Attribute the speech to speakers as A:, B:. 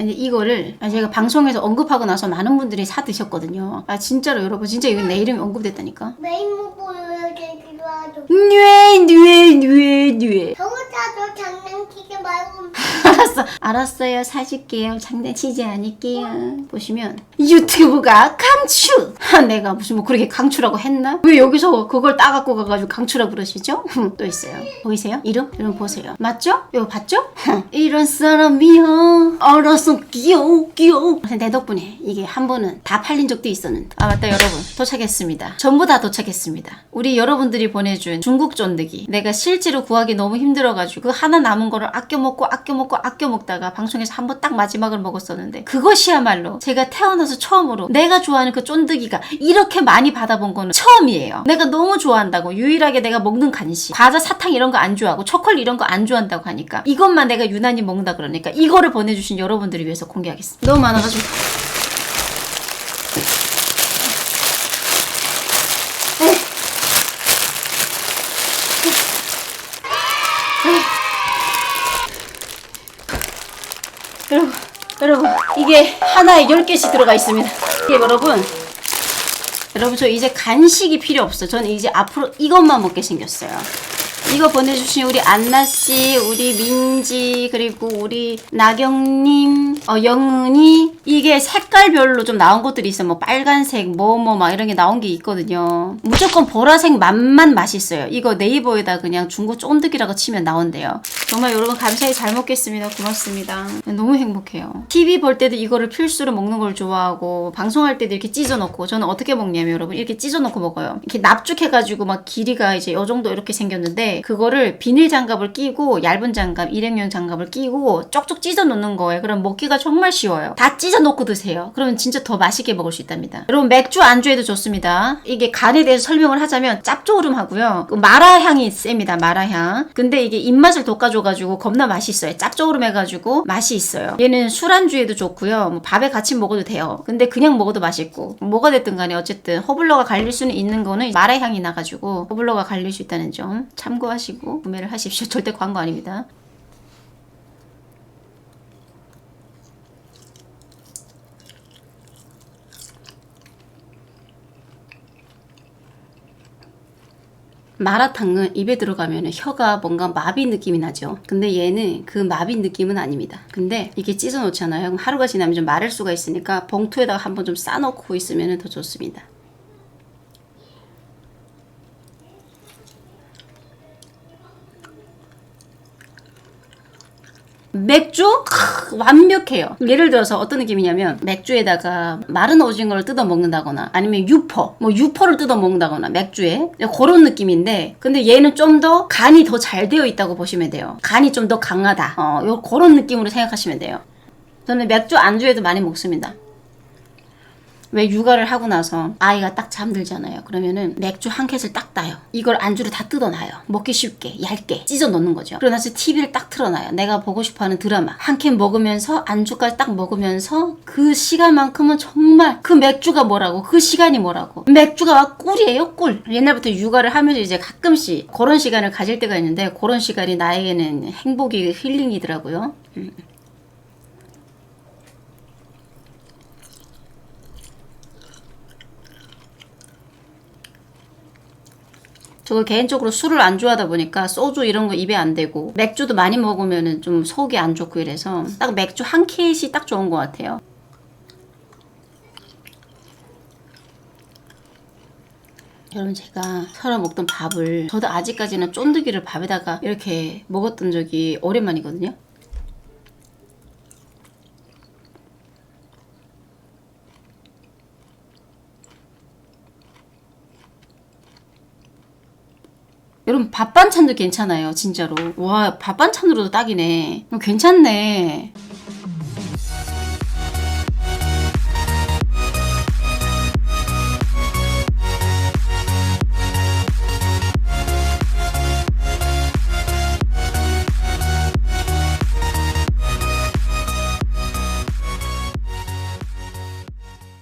A: 근데 이거를 제가 방송에서 언급하고 나서 많은 분들이 사 드셨거든요. 아 진짜로 여러분 진짜 이거 내 이름이 언급됐다니까.
B: 메인 모 보여주기로 하죠.
A: 뉘에 뉘에 뉘에 뉘에.
B: 저거 자도 장난치지 말고
A: 알았어. 알았어요. 사줄게요. 장난치지 않을게요. 보시면 유튜브가 강추. 하, 내가 무슨 뭐 그렇게 강추라고 했나? 왜 여기서 그걸 따갖고 가가지고 강추라고 그러시죠? 또 있어요. 보이세요? 이름? 이름 보세요. 맞죠? 이거 봤죠? 이런 사람이야 알아서 귀여워 귀여워 내 덕분에 이게 한 번은 다 팔린 적도 있었는데. 아 맞다 여러분. 도착했습니다. 전부 다 도착했습니다. 우리 여러분들이 보내준 중국 쫀득이. 내가 실제로 구하기 너무 힘들어가지고 그 하나 남은 거를 아껴 먹고 아껴 먹고 아껴 먹다가 방송에서 한 번 딱 마지막을 먹었었는데 그것이야말로 제가 태어나서 처음으로 내가 좋아하는 그 쫀득이가 이렇게 많이 받아본 거는 처음이에요. 내가 너무 좋아한다고 유일하게 내가 먹는 간식 과자 사탕 이런 거 안 좋아하고 초콜릿 이런 거 안 좋아한다고 하니까 이것만 내가 유난히 먹는다 그러니까 이거를 보내주신 여러분들을 위해서 공개하겠습니다. 너무 많아가지고 여러분, 여러분, 이게 하나에 10개씩 들어가 있습니다. 이게 여러분, 여러분, 저 이제 간식이 필요 없어요. 저는 이제 앞으로 이것만 먹게 생겼어요. 이거 보내주신 우리 안나씨, 우리 민지, 그리고 우리 나경님, 어, 영은이, 이게 색깔별로 좀 나온 것들이 있어요. 뭐 빨간색, 뭐, 뭐, 막 이런 게 나온 게 있거든요. 무조건 보라색 맛만 맛있어요. 이거 네이버에다 그냥 중고 쫀득이라고 치면 나온대요. 정말 여러분 감사히 잘 먹겠습니다. 고맙습니다. 너무 행복해요. TV 볼 때도 이거를 필수로 먹는 걸 좋아하고 방송할 때도 이렇게 찢어 놓고 저는 어떻게 먹냐면 여러분 이렇게 찢어 놓고 먹어요. 이렇게 납죽해가지고 막 길이가 이제 요 정도 이렇게 생겼는데 그거를 비닐 장갑을 끼고 얇은 장갑 일회용 장갑을 끼고 쪽쪽 찢어 놓는 거예요. 그럼 먹기가 정말 쉬워요. 다 찢어 놓고 드세요. 그러면 진짜 더 맛있게 먹을 수 있답니다. 여러분 맥주 안주에도 좋습니다. 이게 간에 대해서 설명을 하자면 짭조름하고요. 그 마라 향이 셉니다. 마라 향. 근데 이게 입맛을 돋궈줘가지고 겁나 맛있어요. 짭조름해가지고 맛이 있어요. 얘는 술안주에도 좋고요. 뭐 밥에 같이 먹어도 돼요. 근데 그냥 먹어도 맛있고 뭐가 됐든 간에 어쨌든 허블러가 갈릴 수는 있는 거는 마라 향이 나가지고 허블러가 갈릴 수 있다는 점 참고하시고 구매를 하십시오. 절대 광고 아닙니다. 마라탕은 입에 들어가면 혀가 뭔가 마비 느낌이 나죠. 근데 얘는 그 마비 느낌은 아닙니다. 근데 이게 찢어 놓잖아요. 하루가 지나면 좀 마를 수가 있으니까 봉투에다가 한번 좀 싸놓고 있으면 더 좋습니다. 맥주? 크, 완벽해요. 예를 들어서 어떤 느낌이냐면 맥주에다가 마른 오징어를 뜯어 먹는다거나 아니면 유퍼, 뭐 유퍼를 뜯어 먹는다거나 맥주에 그런 느낌인데 근데 얘는 좀 더 간이 더 잘 되어 있다고 보시면 돼요. 간이 좀 더 강하다. 어, 요 그런 느낌으로 생각하시면 돼요. 저는 맥주 안주에도 많이 먹습니다. 왜 육아를 하고 나서 아이가 딱 잠들잖아요. 그러면은 맥주 한 캔을 딱 따요. 이걸 안주로 다 뜯어놔요. 먹기 쉽게, 얇게 찢어 놓는 거죠. 그러고 나서 TV를 딱 틀어놔요. 내가 보고 싶어하는 드라마 한 캔 먹으면서 안주까지 딱 먹으면서 그 시간만큼은 정말 그 맥주가 뭐라고 그 시간이 뭐라고 맥주가 막 꿀이에요 꿀. 옛날부터 육아를 하면서 이제 가끔씩 그런 시간을 가질 때가 있는데 그런 시간이 나에게는 행복이 힐링이더라고요. 음. 저거 개인적으로 술을 안 좋아하다 보니까 소주 이런 거 입에 안 대고 맥주도 많이 먹으면은 좀 속이 안 좋고 이래서 딱 맥주 한 캔이 딱 좋은 것 같아요. 여러분 제가 서로 먹던 밥을 저도 아직까지는 쫀득이를 밥에다가 이렇게 먹었던 적이 오랜만이거든요. 여러분 밥 반찬도 괜찮아요 진짜로. 와 밥 반찬으로도 딱이네. 어, 괜찮네